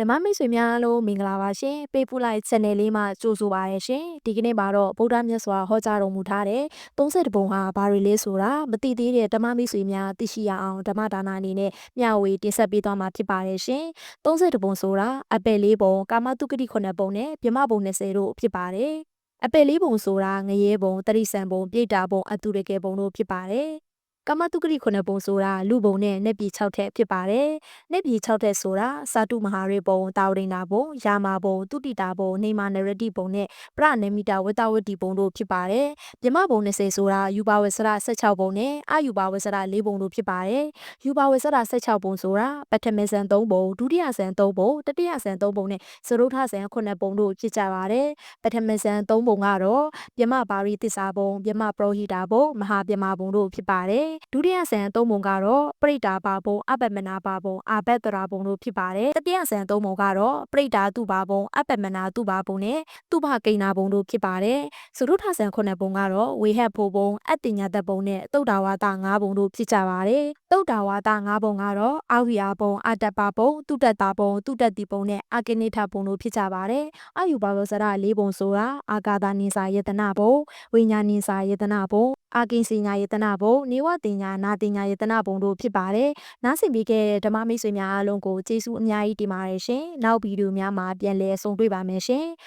ဓမ္မမိတ်ဆွေများအားလုံးမင်္ဂလာပါရှင်ပေပူလိုက် channel လေးမှာကြိုဆိုပါရရှင်ဒီကနေ့မှာတော့ဗုဒ္ဓမြတ်စွာဟောကြားတော်မူထားတဲ့30ပုံဟာဘာတွေလဲဆိုတာမသိသေးတဲ့ဓမ္မမိတ်ဆွေများသိရှိရအောင်ဓမ္မဒါနအနေနဲ့မျှဝေတင်ဆက်ပေးသွားမှာဖြစ်ပါတယ်ရှင်30ပုံဆိုတာအပယ်လေးပုံကာမတုဂတိ9ပုံနဲ့ဗြဟ္မပုံ20တို့ဖြစ်ပါတယ်အပယ်လေးပုံဆိုတာငရဲပုံတရိษံပုံပြိတ္တာပုံအတုရကေပုံတို့ဖြစ်ပါတယ် ကမတုဂရိခုနှစ်ပုံဆိုတာလူပုံနဲ့နှက်ပြည်6ထက်ဖြစ်ပါတယ်။နှက်ပြည်6ထက်ဆိုတာစာတုမဟာရေပုံတာဝရိန္ဒာပုံယာမာပုံတုတိတာပုံနေမာနရတိပုံနဲ့ပရနေမိတာဝတ္တဝတ္တိပုံတို့ဖြစ်ပါတယ်။မြမပုံ20ဆိုတာယူပါဝဆရ16ပုံနဲ့အယူပါဝဆရ4ပုံတို့ဖြစ်ပါတယ်။ယူပါဝဆရ16ပုံဆိုတာပထမဇန်3ပုံဒုတိယဇန်3ပုံတတိယဇန်3ပုံနဲ့စရုထဇန်9ပုံတို့ဖြစ်ကြပါတယ်။ပထမဇန်3ပုံကတော့မြမပါရိသစ္စာပုံမြမပရောဟိတာပုံမဟာမြမပုံတို့ဖြစ်ပါတယ်။ဒုတိယဇန်3ပုံကတော့ပရိဒါပါပုံအပမနာပါပုံအာဘက်တရာပုံတို့ဖြစ်ပါတယ်။တတိယဇန်3ပုံကတော့ပရိဒါတုပါပုံအပမနာတုပါပုံနဲ့တုဘကိဏပုံတို့ဖြစ်ပါတယ်။စရုထဇန်9ပုံကတော့ဝေဟက်ဖို့ပုံအတ္တညာတပုံနဲ့တုတ်တာဝါဒ9ပုံတို့ဖြစ်ကြပါတယ်။တုတ်တာဝါဒ9ပုံကတော့အာဝိယာပုံအတ္တပပုံတုတ္တတာပုံတုတ္တတိပုံနဲ့အာကိနိထပုံတို့ဖြစ်ကြပါတယ်။အာယူပါလောစရ၄ပုံဆိုတာအာဂါဒနိစာယေတနာပုံဝိညာဉ်နိစာယေတနာပုံ အာကိစီညာယေတနာဘုံနေဝတင်ညာနာတင်ညာယေတနာဘုံတို့ဖြစ်ပါတယ်။နားဆင်ပြီးခဲ့တဲ့ဓမ္မမိတ်ဆွေများအားလုံးကိုကျေးဇူးအများကြီးတင်ပါတယ်ရှင်။နောက်ဗီဒီယိုများမှာပြန်လည်ဆုံတွေ့ပါမယ်ရှင်။